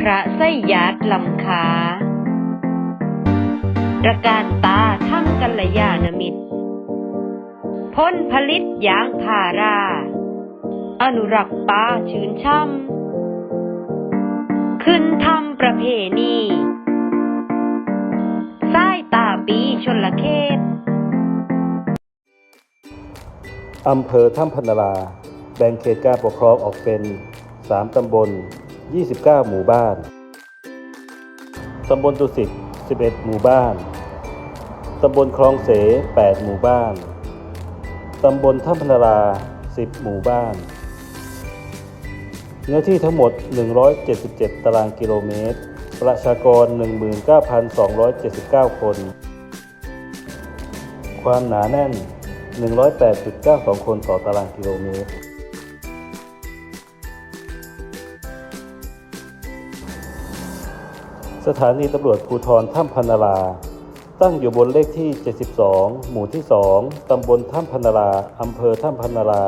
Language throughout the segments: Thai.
พระไส้ยาดลำคาประการตาทั้งกัลยาณมิตร พ้นผลิตยางพารา อนุรักษ์ป่าชื้นช่ำ ขึ้นทำประเพณีสายตาปีชนละเขตอำเภอถ้ำพนรา แบ่งเขตการปกครองออกเป็น 3 ตำบล 29 หมู่บ้าน ตำบลตุสิต 11 หมู่บ้าน ตำบลคลองเส 8 หมู่บ้าน ตำบลถ้ำพนรา 10 หมู่บ้าน เนื้อที่ทั้งหมด 177 ตารางกิโลเมตร ประชากร 19,279 คน ความหนาแน่น 108.92 คนต่อตารางกิโลเมตร สถานีตำรวจภูธรถ้ำพันารา ตั้งอยู่บนเลขที่ 72 หมู่ที่ 2 ตำบลถ้ำพันารา อำเภอถ้ำพันารา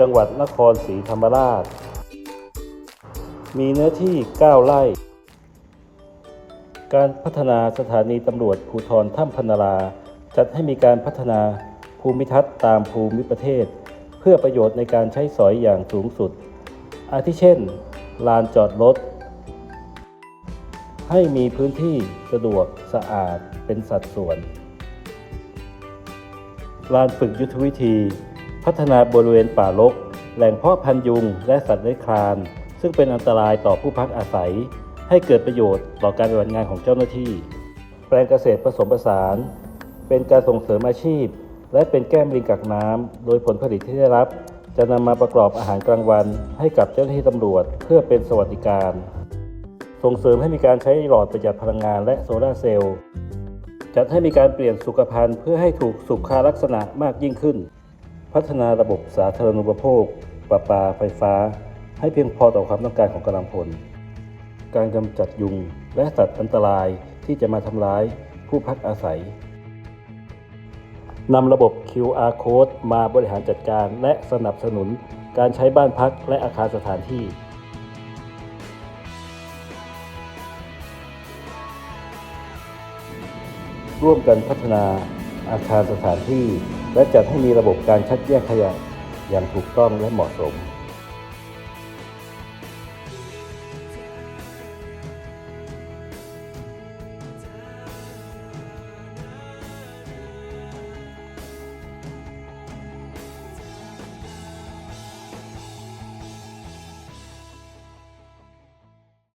จังหวัดนครศรีธรรมราช มีเนื้อที่ 9 ไร่ การพัฒนาสถานีตำรวจภูธรถ้ำพันนารา จัดให้มีการพัฒนาภูมิทัศน์ตามภูมิประเทศ เพื่อประโยชน์ในการใช้สอยอย่างสูงสุด อาทิเช่น ลานจอดรถ ให้มีพื้นที่สะดวกสะอาดเป็นสัดส่วน ลานฝึกยุทธวิธี พัฒนาบริเวณป่ารก แหล่งเพาะพันยุงและสัตว์เลื้อยคลาน ซึ่งเป็นอันตรายต่อผู้พักอาศัย ให้เกิดประโยชน์ต่อการปฏิบัติงานของเจ้าหน้าที่ แปลงเกษตรผสมผสาน เป็นการส่งเสริมอาชีพ และเป็นแก้มลิงกักน้ำโดยผลผลิตที่ได้รับจะนำมาประกอบอาหารกลางวันให้กับเจ้าหน้าที่ตำรวจเพื่อเป็นสวัสดิการ ส่งเสริมให้มีการใช้หลอดประหยัดพลังงานและโซลาเซลล์จัดให้มีการเปลี่ยนสุขภัณฑ์เพื่อให้ถูกสุขลักษณะมากยิ่งขึ้น พัฒนาระบบสาธารณูปโภคประปาไฟฟ้า ให้เพียงพอต่อความต้องการของกำลังพล การกำจัดยุงและสัตว์อันตรายที่จะมาทำร้ายผู้พักอาศัยนำระบบ QR Code มาบริหารจัดการและสนับสนุนการใช้บ้านพักและอาคารสถานที่ ร่วมกันพัฒนาอาคารสถานที่ และจัดให้มีระบบการคัดแยกขยะอย่างถูกต้องและเหมาะสม